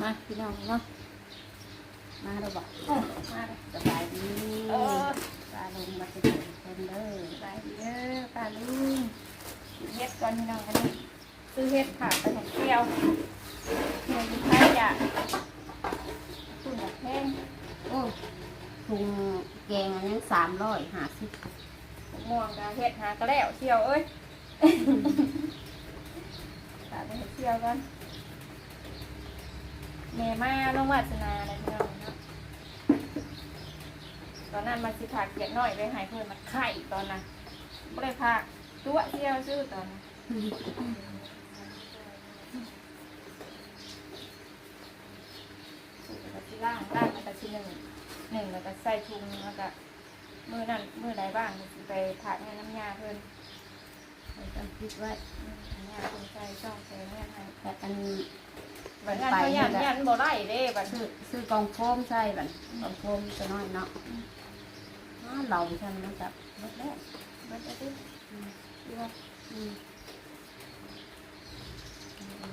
มาพี่น้องเนาะ มาเราบอกมาสบายดีปลาลงมาสิเป็นคนเด้อสบายดีเด้อป้าลุงเฮ็ดก่อนพี่น้องอันนี้ซื้อเฮ็ดค่ะไปของเที่ยวเงินไทยอยากคุณแบบแพงโอ้ถุงแกงอันนั้นสามร้อยห้าสิบม่วงกะเฮ็ดหาก็แล้วเที่ยวเอ้ยตาไปเฮ็ดเที่ยวกัน แม่มาลงวาสนาอะไรพี่น้องเนาะตอนนั้นมาสิพาเกียรน้อยไปใหายเพื่อนมันไข่ตอนนั้นไม่ได้พาตัวเที่ยวซื้อตอนนั้นสูตรแล้วก็ที่ล่างล่างแล้วก็ที่หนึ่งหนึ่งแล้วก็ใส่ถุงแล้วก็มือนั่นมือใดบ้างสิไปผ่าแม่น้ำยาเพิ่นเราต้องคิดไว้อืมน้ำยาเพิ่นใส่ช่องใส่แม่ให้แต่อัน บัดนั้นเขายันยันบ่ได้เด้บัดซื้อซื้อกองโฟมใช่บันกองโฟมจะน้อยเนาะอ๋อเราใช่ไหมน้องจับรถแล้วบัดจะติอืมที่ว่าอืม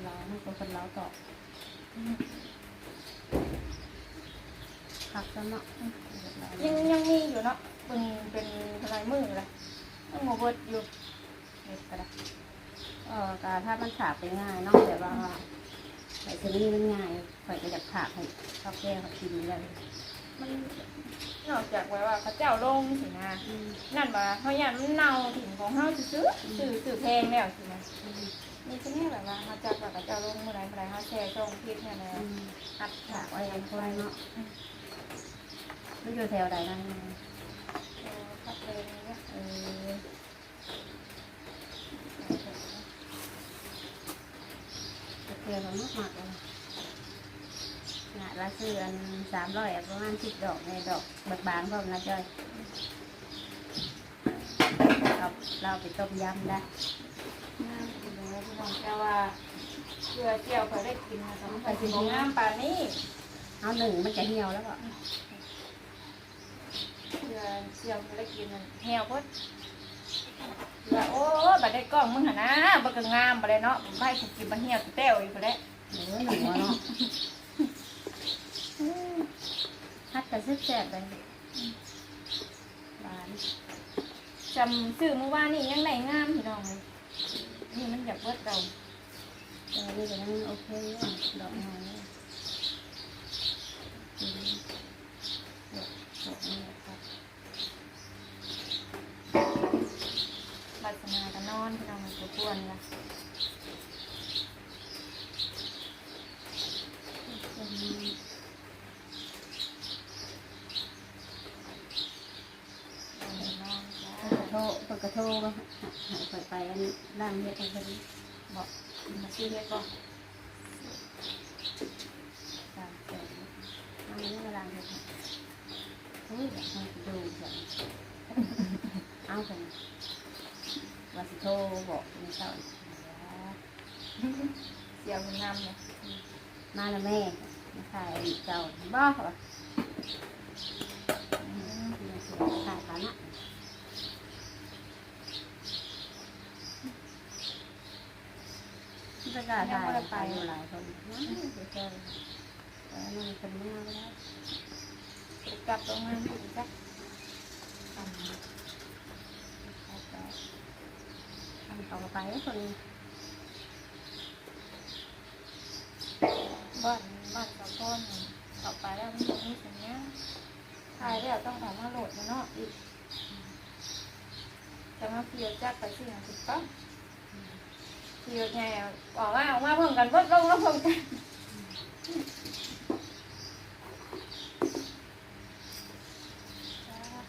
เราไม่เป็นคนเราต่อผักแล้วเนาะอืมเรายังยังมีอยู่เนาะเป็นเป็นอะไรมือละยังโมเบิดอยู่เด็ดกระดาษเออแต่ถ้ามันฉาบไปง่ายเนาะแต่ว่า ไอ้ชนิดมันง่ายข่อยก็อยากฉาบให้ข้าวแกงเขากินเลยมันนอกจากไว้ว่าเขาเจ้าลงสินะอืมนั่นว่าเขายันมันเน่าถิ่นของเขาซื้อซื้อซื้อแพงแล้วสินะอืมนี่คือนี่แบบว่าเขาจับกับเจ้าลงเมื่อไรเมื่อไรเขาแชร์ช่องคลิปเนี่ยนะอืมอัดฉาฉาบกไว้ไว้ยังคนเนาะไม่อยู่แถวใดนั่นพัดเลยเนี่ยเออตะ เกียบมันมากมากเลยงะละซื้ออันสามร้อยประมาณสิบดอกในดอกบักบางพร้อมนะจ้อยเราเราไปต้มยำได้น้ำกินเลยพี่น้องแต่ว่าเพื่อเจียวเขาได้กินนะสำหรับสิบงามป่านนี้เอาหนึ่งมันจะเหี่ยวแล้วก็เพื่อเจียวเขาได้กินนั่นแหวพดว่า โอ้บัดได้กล้องมึงหนนะบักก็งามบัดได้เนาะไม่ถูกกินมันเหี่ยวแต้วอยู่พอแล้วหนูหนูเนาะฮัดกระซึกแสบเลยหวานจำซื้อเมื่อวานนี่ยังไหนงามพี่น้องเลยนี่มันอยากเบิดเราเออนี่ก็ยังโอเคอยู่ดอกน้อยเนี่ยอืมดอกดอกนี่ครับ บัดสนากันน อนพี่น้องมันก็ควระอืมนอนจ้าโทรเปิดกระโทรก็หายไปไปอันร่างเฮ็ดให้เพิ่นบอกมาซื้อเฮ็ดบอกตามใจอันนี้เวลาเฮ็ดให้เฮ้ยอยากให้ดูจังเอากันว่าสิโทรบอกมีเจ้าเสียวมันงามเลยมาแล้วแม่มาถ่ายเจ้าบอกว่าอืมมาสิถ่ายกันนะไม่กล้าถ่ายไปอยู่หลายคนนั่นเดี๋ยวเจอแต่นั่นเป็นเมื่อแล้วกลับตรงนั้นอีกสัก ทำ ทำต่อไปคนบ้านบ้านสะพอนต่อไปแล้วมันมีสัญญาถ่ายแล้วต้องออกมาโหลดนะเนาะอีกจะมาเพียวจักไปที่ไหนถูกต้องเพียวแง่ออกมาออกมาเพิ่มกันเพิ่มลงแล้วเพิ่มกัน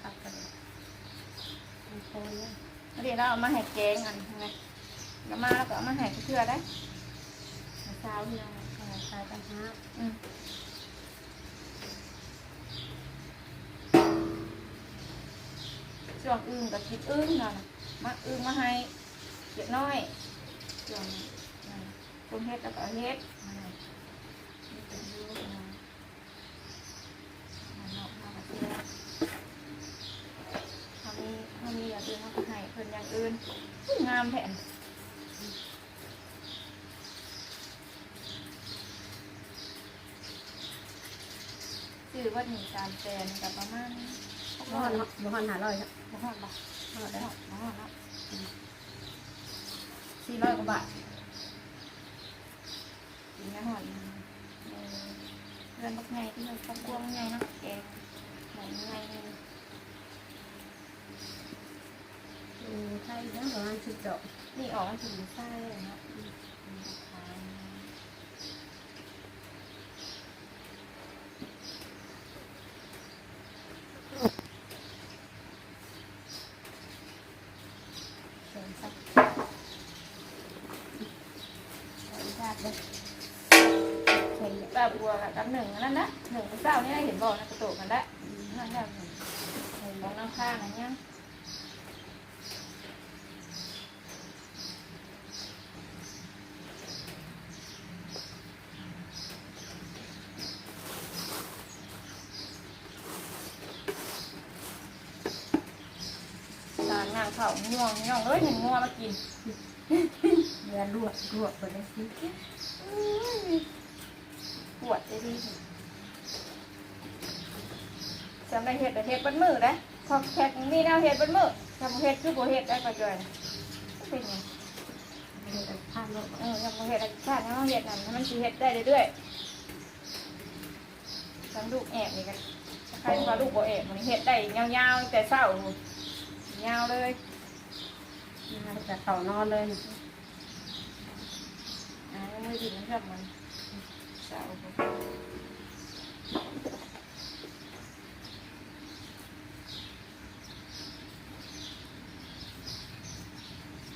ขับกันมันโคนเลย เดี๋ยวเราเอามาให้แกงกันไงแล้วมาแล้วก็เอามาให้เพื่อได้เช้าที่เราขนาดตายตั้งห้าอืมช่วงอื่นกับคิดอื่นเนะมาอื่นมาให้เยอะน้อยช่วงคนเฮ็ดแล้วก็เฮ็ดมาให้นี่เป็นอยูนะมาเนาะมาเที่ยวเขามีเขามีอย่างอื่นเขาก็ให้เพิ่ นอย่างอื่นอุ้ยงามแท้มซื้อว่าหนึ่งสามแสนกับประมาณหกบ่ร้ฮออยดเนาะบ่ฮอดห้าร้อยครับบ่ฮอดบ่ฮอดบ่ได้ฮอดบ่ฮอดแล้วสี่ร้อยกว่าบาทกินไม่ฮอดอีกเออเรือนบักไงที่มันครอบครัวบักไงเนาะแกงไหนไงนี่ อืมไทยนะประมาณสิบดจบนี่ออกมาถึงไส้เลยนะอืมอืมขาย เชิญสักขออนุญาตเลยเชิญเนี่ย แบบบัวกับหนึ่งอันนั่นนะหนึ่งเศร้านี่ได้เห็นบอกนะกระโตกกันแล้วนั่นแหละหนึ่งหนึ่งมองน้ำข้างอันยัง ตานงาน เผาง่วงง่วงเอ้ยเห็นง่วงมากินเรือลวกลวกไปเลยสิปวดจะดีจำได้เห็ดแต่เห็ดบนมือนะพอแขกมีแนวเห็ดบนมือทำเห็ดคือโบเห็ดได้ก็จ่อยเป็นไงเรือข้ามโลกเออทำโบเห็ดอะไรชาตินะเห็ดนั่นมันสีเห็ดได้เรื่อยๆทั้งลูกแอบนี่กันใครว่าลูกโบแอบมันเห็ดได้ยาวๆแต่เศร้า ยาวเลยมาแต่เขานอนเลยอ่ามือดินมันชอบมันเศร้า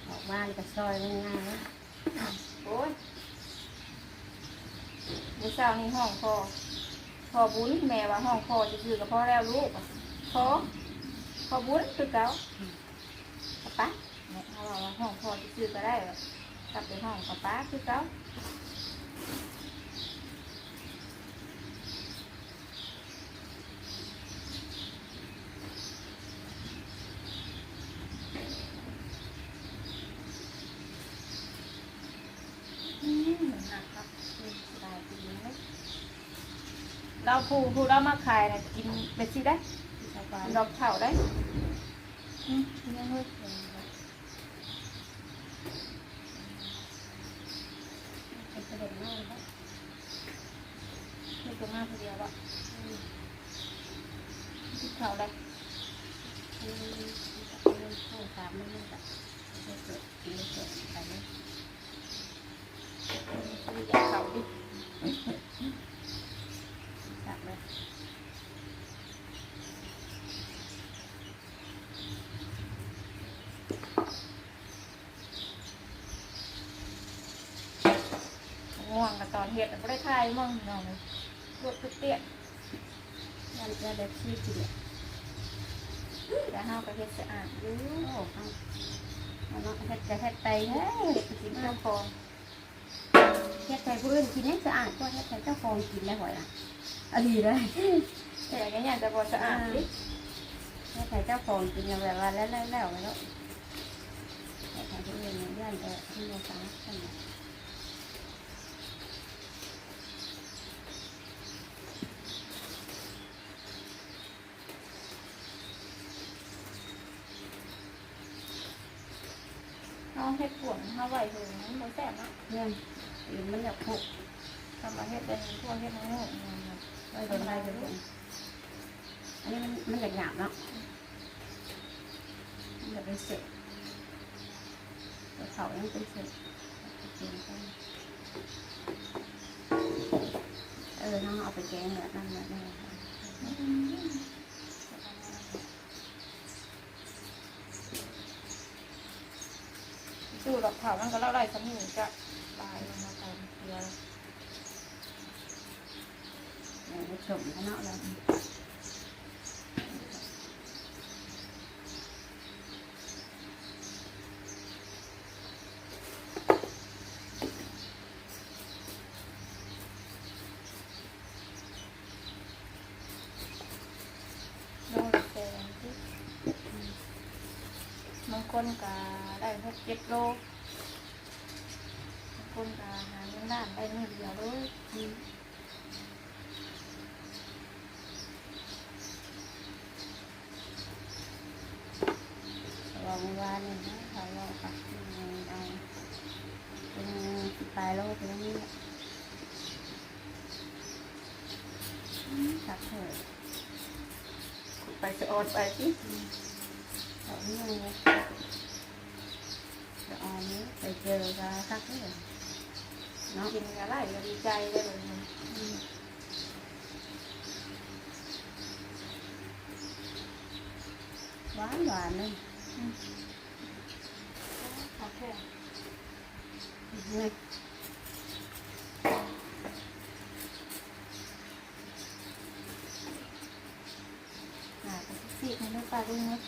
ออกบ้านก็ซอยง่ายๆนะโอ้ยมือเศร้านี่ห้องพอพอบุญแม่ว่าห้องพอจะคือกับพ่อแล้วลูกอะพอ พอบุญคือเก่ากับป้าแม่เขาบอกว่าห้องพอจะคือก็ได้แบบกลับไปห้องกับป้าคือเก่าอืมหนักครับอืมสบายดีไหมเราผู้ผู้เรามาขายนะกินไปสิได้ชาวบ้านดอกเผาได้อื มยังเฮ้ยเป็นประเด็นมากครับม่ตัวมากคนเดียวหรอกดอกเผาได้คือเขาตามไม่เกิดกินเกิดไปเลยคืออยากเผาดิ จับเลย ง่วงกับตอนเห็ดไม่ได้ทายมั่งน้องเลยรวดเตี้ยยันจะได้ที่กินเนี่ยๆแต่ห้าวกับเห็ดสะอาดอยู่โอ้เอาเอาเนาะเฮ็ดจะเฮ็ดไปเฮ้ยกินเจ้าเจ้าของเฮ็ดไปผู้อื่นกินให้สะอาดก็เฮ็ดไปเจ้าของกินได้หอยละอันนี้เลยแต่อย่างนี้จะบอสะอาดดิเฮ็ดไปเจ้าของกินอย่างแบบว่าแล้วแล้วแล้วไปแล้วเฮ็ดไปผู้อื่นเนี่ยย่านจะที่โมฟังกันเนี่ย ห้าว เห็ดปวดห้าไหวถึงมันแซ่บเนาะเนี่ยกินมันอยากพุกทำมาเห็ดเป็นพวกเห็ดน้องๆเนี่ยนะไว้โดนไล่ไปเลยอันนี้มันมันอยากหยาบเนาะมันอยากเป็นเศษแต่เขายังเป็นเศษเออน้องเอาไปแกงแบบนั้นแบบนี้อ เผามันก็เล่าไรสมุนจะตายลงมาตามเดียวเดี๋ยวไปชมกันเนาะแล้วโดนแซงที่บางคนก็ได้หกเจ็ดโล คนก็หาเงินล้านได้มือเดียวเลยลองว่านี่นะเขาลองปักเอาเป็นปลายโลกแล้วนี่ตักเถอะไปจะอดไปสิเอาเนี่ยจะออนนี้ไปเจอกันสักเมื่อ เนาะกินอะไรก็ดีใจได้แบบนี้หวานหวานเลยโอเค นี่ หาไปซีดให้ลูกปลาลุงเนาะ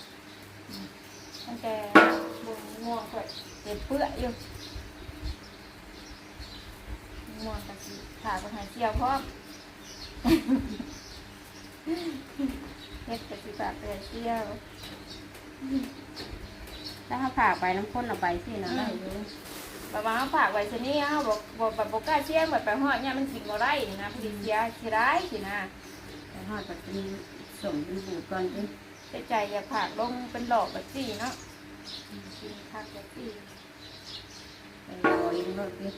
ตั้งแต่บนง่วงก็เจ็บเปื้ออยู่ง่วงกะสิขาไปหายเจียวพร้อม เฮ็ดกะสิปากไปหายเจียว ถ้าเขาผ่าไปน้ำข้นเอาไปสินะได้อยู่แบบว่าเขาฝากไว้ชนี้เขาบอกบอกแบบบอกกล้าเชี่ยงแบบไปหอดเนี่ยมันกินบ่ได้นี่นะพอดีเสียเสียร้ายสินะแต่ทอดก็เป็นสมเป็นบูดก่อนจิแต่ใจอย่าผากลงเป็นหลอกแบบสี่เนาะกินผักแบบสี่ไปรอยิงรถดิ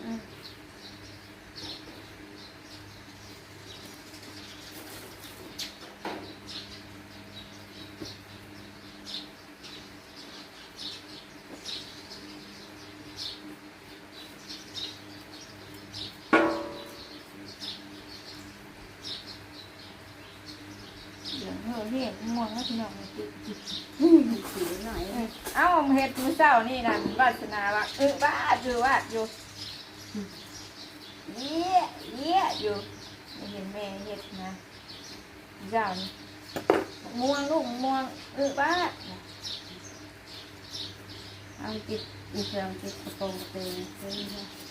มเดี๋ยวเฮ้อเฮ็ดม่วงแล้วพี่น้องมาติดสีหน่อยเอ้าเฮ็ดมือเช้านี่นั่นวาสนาว่าเออวาดอยู่วาดอยู่เยี่ยเยี่ยอยู่ไม่เห็นแม่เฮ็ดนะเจ้านี่ม่วงลูกม่วงเออวาดเอาจิตมีเครื่องจิตกระโปรงกระเตง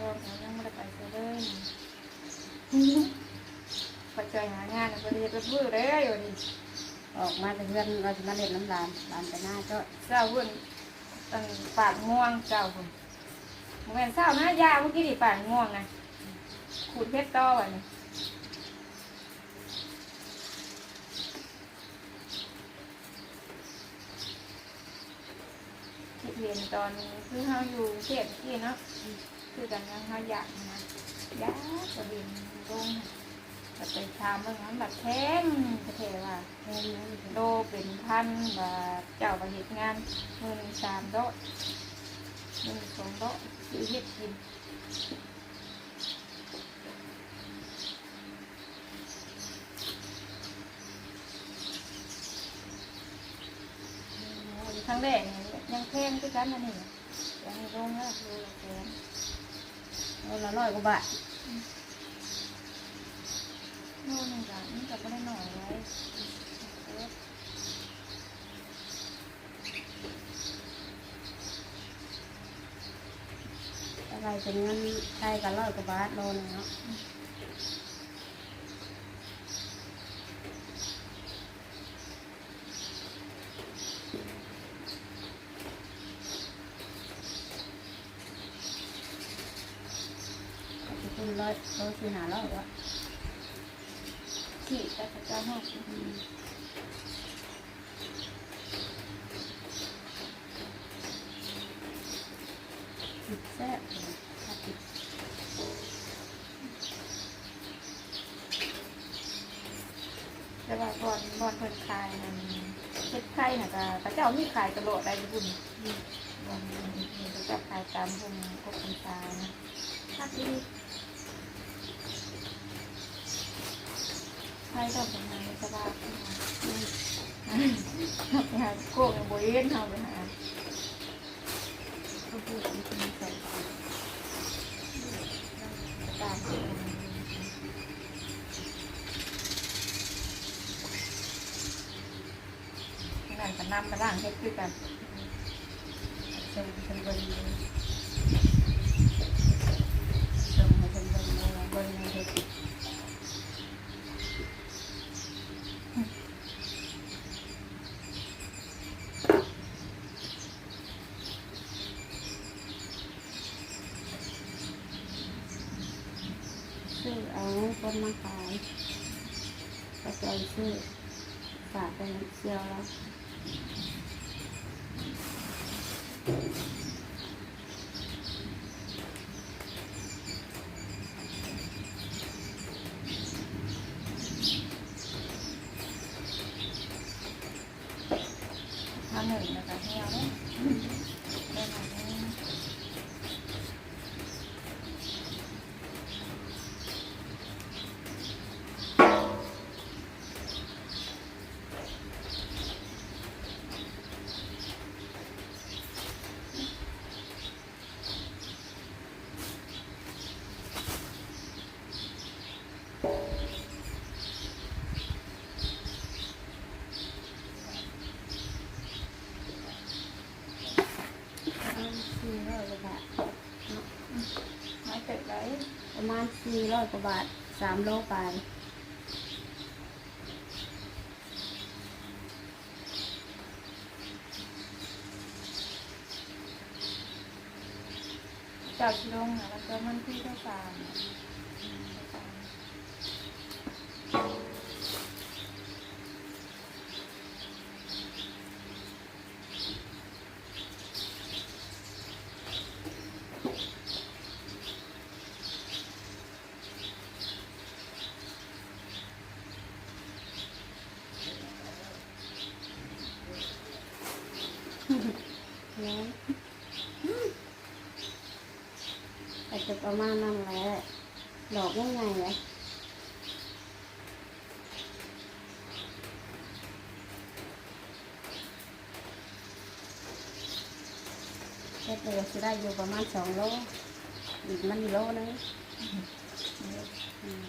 ซื้อให้พอเขายังไม่ได้ไปเสียเลยปัจจัยหางานก็เรียนไปพื้นเลยอยู่นี่ออกมาแต่เพื่อนเราจะมาเล่นน้ำลานลานไปหน้าก็เจ้าวุ่นตั้งปากม่วงเจ้าผมเมือนเศร้านะยาเมื่อกี้ดิปากม่วงนะขูดเพชรต่อวะนี่ที่เรียนตอนคือเขาอยู่เทพที่เนาะ คือกันยังเขาอยากนะยากจะเรียนลงแต่ไปทำเมื่อนั้นแบบแท้งประเทศว่าแค่นั้นโลเป็นพันบาทเจ้าประเหตุงานหมื่นสามโดะหมื่นสองโดะซื้อเฮ็ดกินครั้งแรกยังแพงด้วยกันนะนี่ยังลงแล้วดูละแพง โลละร้อยกว่าบาทโน่นนี่จ้ะนี่ก็ไม่ได้หน่อยไว้อะไรเป็นเงินไทยกับร้อยกว่าบาทโลนึงเนาะคุณ ร้อยโลสี่หาร้อยวะที่แต่เจ้าห้องติดแซ่บเลยถ้าติดแต่ว่าบอนบอนเพิ่นขายนั่นเฮ็ดไข่น่ะก็พระเจ้ามีขายตลอดได้อยู่บุญบอนพระเจ้าขายตามพุ่มกบคุณตานะถ้าที่ ไข่ต้องเป็นงานสบายขึ้นมาไปหาโก้กับโบเอ็นเขาไปหาเขาพูดวิธีใส่ไปตานก็นำไปล่างเฮ็ดคือกันส่งให้ฉันเบิ่งเลยส่งห้ฉันเบิ่งเว่าเบิ่งในเฮ็ด เคนมาขาย กระจายซื้อฝากไปเชียวแล้ว ทำหนึ่งนะคะเฮียเนาะได้ไหมเนี่ยสี่ร้อยกว่าบาท ไม่เจ็บไร ประมาณ สี่ร้อยกว่าบาทสามโลไปจับลงนะแล้วก็มันที่ต้องกามแล้วแต่จะประ มานั้นแหละดอกง่ายๆเลยเฮ็ดเลยจะได้อยู่ประมาณสองโลอีกมันโลนึงอืม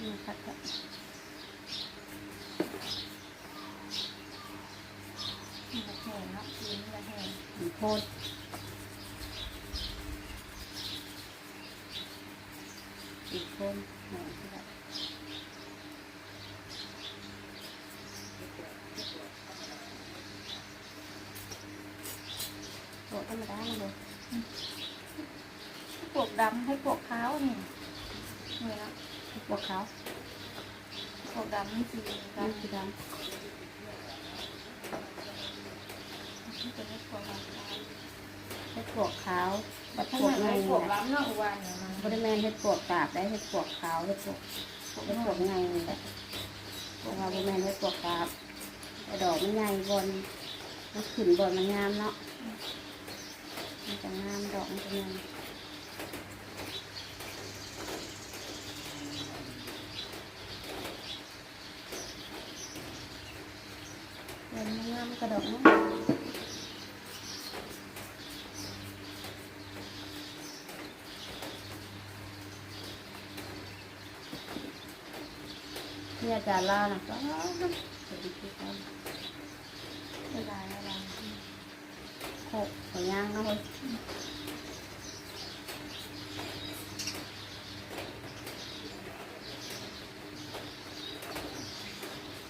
นี่ครับครับ มันจะแห้งเนาะกินมันจะแห้ง มีโพด อีกคนหน่อยก็ได้โอ้ธรรมดาเลยพวกดำให้พวกขาวนี่นี่นะพวกเขาพวกดำนี่สีดดำำสีดที่จะให้พวกดำขาวำเฮ็ดพวกขาวบัดถ้าพวกไม่ไงให้พวกนี่แหละดำเนาะอุบานเนี่ย บริแมนเฮ็ดพวกกาบได้เฮ็ดพวกขาวเฮ็ดพวกเฮ็ดพวกไงนี่แหละพวกเราบริแมนเฮ็ดพวกกาบแต่ดอกมันใหญ่บนมันขึ้นบนมันงามเนาะมันจะงามดอกมันจะงามเดินงามกระดกเนาะ นี่อาจารย์ล่านะก็สวัสดีครับเวลาเวลา โคกหัวย่างนะเฮ้ย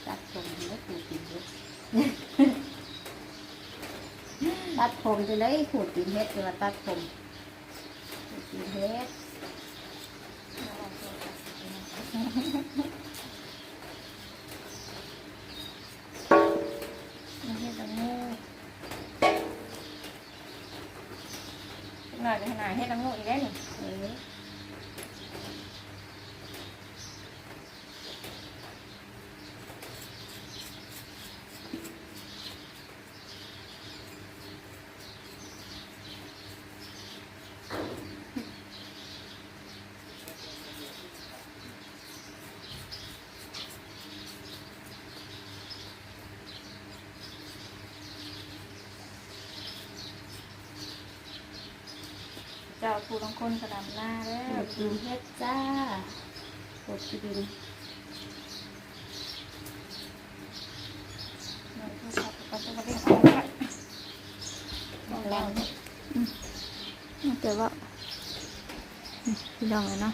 ตัดผมแล้วขูดกินเฮ็ด ตัดผมจะได้ขูดกินเฮ็ดหรือว่าตัดผมขูดกินเฮ็ด มันให้ตังงูหน่อยจะหน่อยให้ตังงูอีกได้หนึ่ง เออเจ้าผู้ต้องคนกระดำหน้าแล้วดกินเฮ็ดจ้าขูดกินหน่อยผู้ชายก็จะมาเนเอาไว้แต่ว่าพี่น้องเลยเนาะ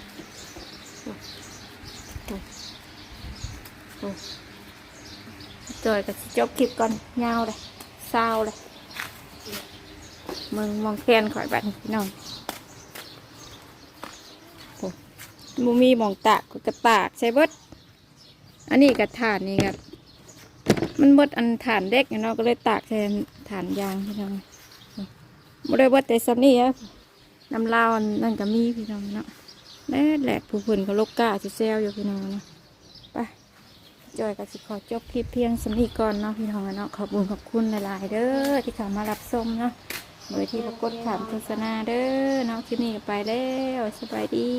โอโหจอยกับจบคลิปก่อนยาวเลยเศร้าเลยมึงมองแคนข่อยบัดพี่น้องโอ้ มูมีมองตากก็กระตากใช่เบิดอันนี้กับฐานนี่กับมันเบิดอันฐานเด็กเนาะก็เลยตากแทนฐานยางพี่น้องบ่ได้เบิดแต่ซ้ำนี่อะน้ำลาวนั่นก็มีพี่น้องเนาะแน่แหลกผู้เพิ่นก็ลกกาสิแซวอยู่พี่น้องเนาะไปจอยกับสิขอจบคลิปเพียงสำนีก่อนเนาะพี่น้องเนาะขอบคุณขอบคุณหลายๆเด้อที่เข้ามารับชมเนาะโดยที่ปรากฏถามโฆษณาเด้อเนาะคลิปนี้ก็ไปแล้วสบายดี